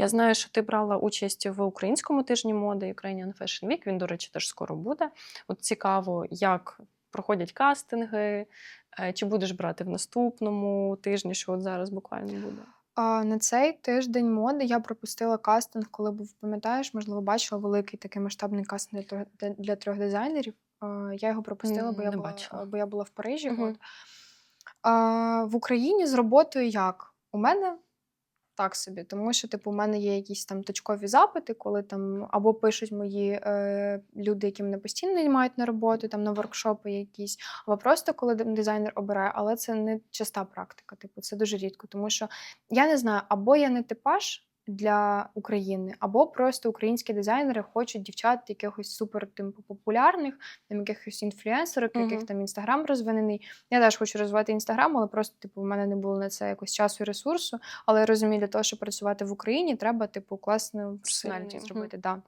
Я знаю, що ти брала участь в українському тижні моди Ukrainian Fashion Week. Він, до речі, теж скоро буде. От цікаво, як проходять кастинги, е, чи будеш брати в наступному тижні, що от зараз буквально буде. На цей тиждень моди я пропустила кастинг, коли був, пам'ятаєш, можливо, бачила великий такий масштабний кастинг для, трьох- для- для трьох дизайнерів. Я його пропустила, бо я, була, бо я була в Парижі. Мгм. От. В Україні з роботою як? У мене так собі, тому що, типу, у мене є якісь там точкові запити, коли там або пишуть мої е, люди, які мене постійно наймають на роботу, там на воркшопи якісь, або просто коли дизайнер обирає, але це не часта практика. Типу, це дуже рідко, тому що я не знаю, або я не типаж для України, або просто українські дизайнери хочуть дівчат якихось супер типу, популярних, там якихось інфлюенсерок, Мгм. яких там інстаграм розвинений. Я теж хочу розвивати інстаграм, але просто типу в мене не було на це якось часу і ресурсу. Але я розумію, для того, щоб працювати в Україні, треба типу класну персональність мгм. зробити. Да.